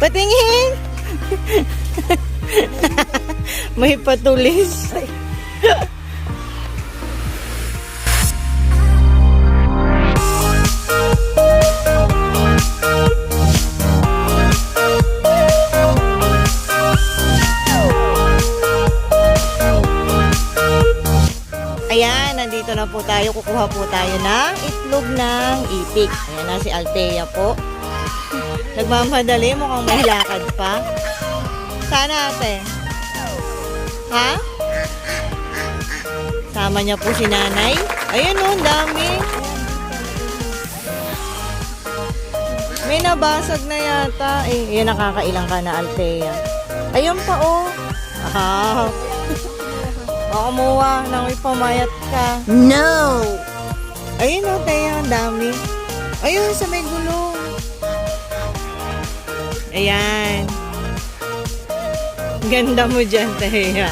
Patingin! May patulis. Ayan, nandito na po tayo. Kukuha po tayo ng itlog ng itik. Ayan na si Althea po. Nagmamadali, mukhang may lakad pa. Sana ate. Ha? Sama niya po si nanay. Ayun oh, ang dami. May nabasag na yata. Eh, yun nakakailang ka na, Althea. Ayun pa oh. Ah. Muwa nang ipamayat ka. No! Ayun o, Teya, ang dami. Ayun, sa may gulong. Ayan. Ganda mo dyan, Teya.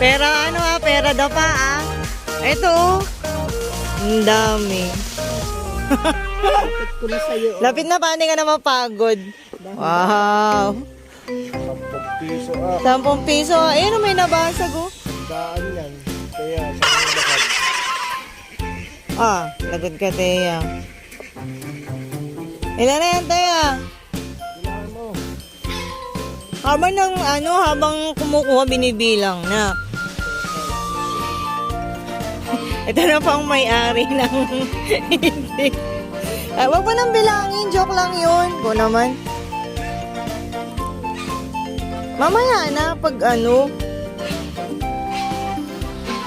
Pera ano ah, pera daw pa ah. Ito oh. Ang dami. Ko na sa'yo? Lapit na, paano ka na mapagod? Wow. 10 piso ah. 10 piso. Ayun, oh, may nabasag oh. Daan yan. Kaya sa mga lakad. Ah, lagot ka, Teya. Ilan na yan, Teya? Habang ng ano, habang kumukuha, binibilang na. Ito na pang may-ari ng hindi. Ay, wag mo nang bilangin. Joke lang yun. Ko naman. Mamaya na, pag ano.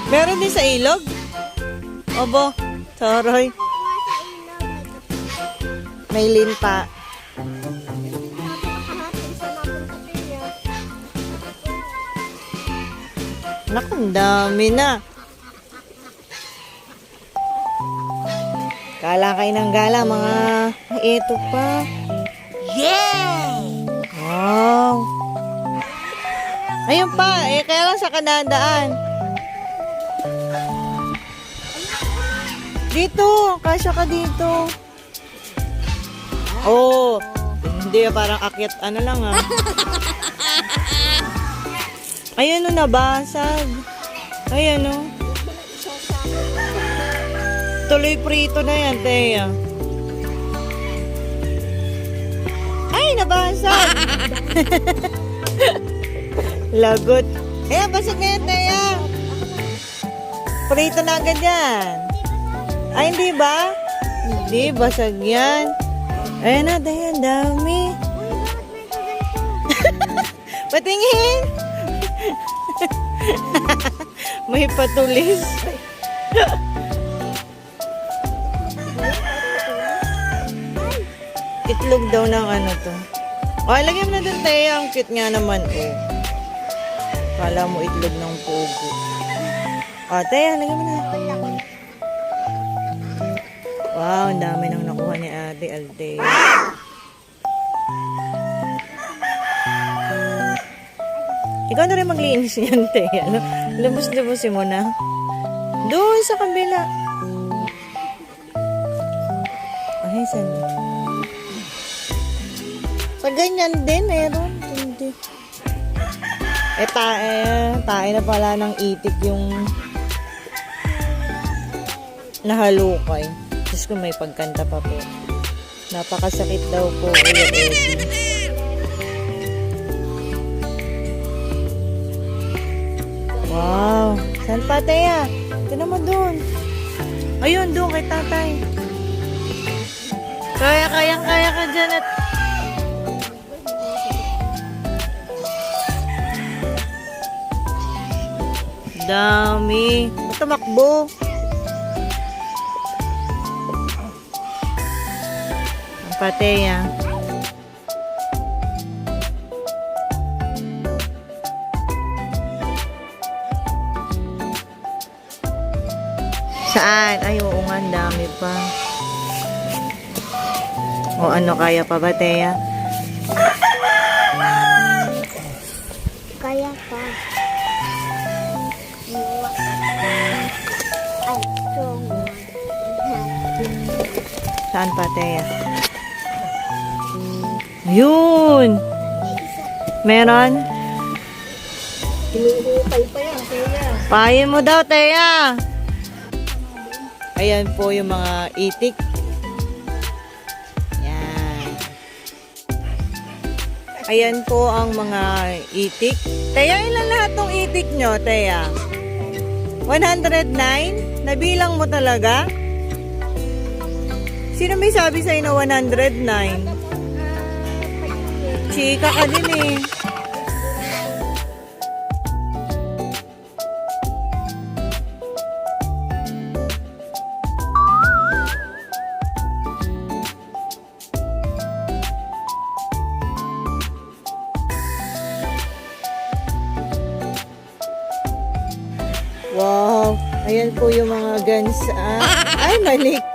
Meron din sa ilog? Obo, taray. May linta. Naku, dami na. Gala kayo ng gala, mga ito pa. Yay! Wow. Ayun pa, eh, kaya lang sa kanadaan. Dito, kasya ka dito. Oh, hindi, parang akyat, ano lang ah. Ayun o, nabasag. Ayan o. Tuloy prito na yan, Teya. Ay, nabasag! Lagot. Eh, basag na yan, Teya. Prito na agad yan. Ay, hindi ba? Hindi, basag yan. Ayan na, Teya, dami. Patingin! May patulis. Itlog daw ng ano to. O, lagyan mo na dun, Teya. Ang cute nga naman, oh. Kala mo itlog ng pogo. O, Teya, lagyan mo na. Wow, ang dami nang nakuha ni Ate Altea. Ikaw na rin maglinis niyan, Teya. Ano? Lubos-lubosin mo na. Doon sa kabila. Ay, saan? Sa ganyan din, meron. Hindi. Eh, tae, tae na pala ng itik yung nahalukay. Diyos ko, may pagkanta pa po. Napakasakit daw po, Kuya Eddie. Teya? Tinan mo doon. Ayun, doon kay tatay. Kaya, kaya, kaya ka dyan at... Dami. Tumakbo? Ang pateya. Saan? Ay, oo nga, dami pa. O ano kaya pa ba, Teya? Kaya pa. Saan pa, Teya? Yun. Meron? Hinuhukay pa yan, kaya. Pahin mo daw, Teya. Ayan po yung mga itik. Yan. Ayan po ang mga itik. Teya, ilan lahat ng itik nyo, Teya? 109? Nabilang mo talaga? Sino may sabi sa'yo na 109? Chika ka din eh. Ayan po yung mga guns. Ah. Ay, mali.